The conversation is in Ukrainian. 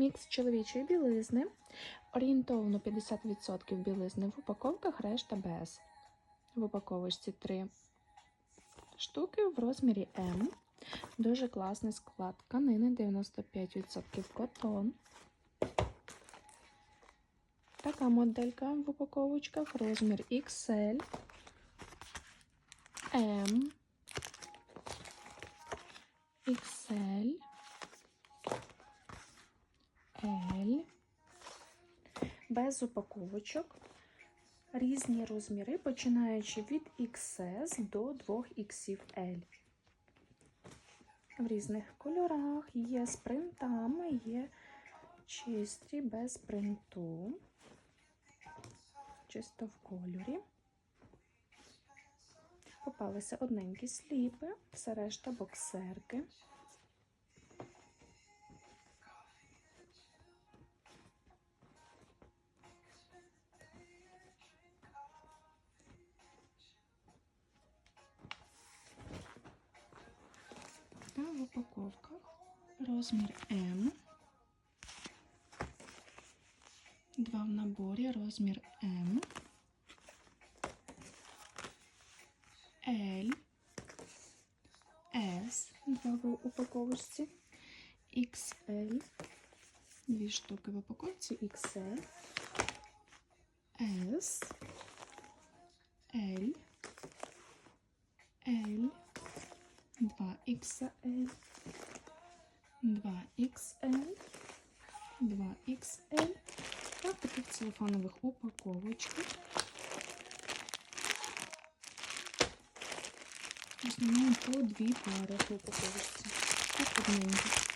Мікс чоловічої білизни. Орієнтовно 50% білизни в упаковках, решта без. В упаковочці 3 штуки в розмірі М. Дуже класний склад тканини, 95% котон. Така моделька в упаковочках, розмір XL, M, XL, L, без упаковочок. Різні розміри, починаючи від XS до 2XL. В різних кольорах є з принтами, є чисті без принту, чисто в кольорі. Попалися одненькі сліпи, все решта боксерки. Та в упаковках розмір М. Два в наборі розмір М. L. S. Два в упаковочці. XL. Дві штуки в упаковці XL. S. L. L. 2XL, 2XL, 2XL Так, таких целлофанових упаковочках. Основному по дві пари по упаковочці. Так одненькі.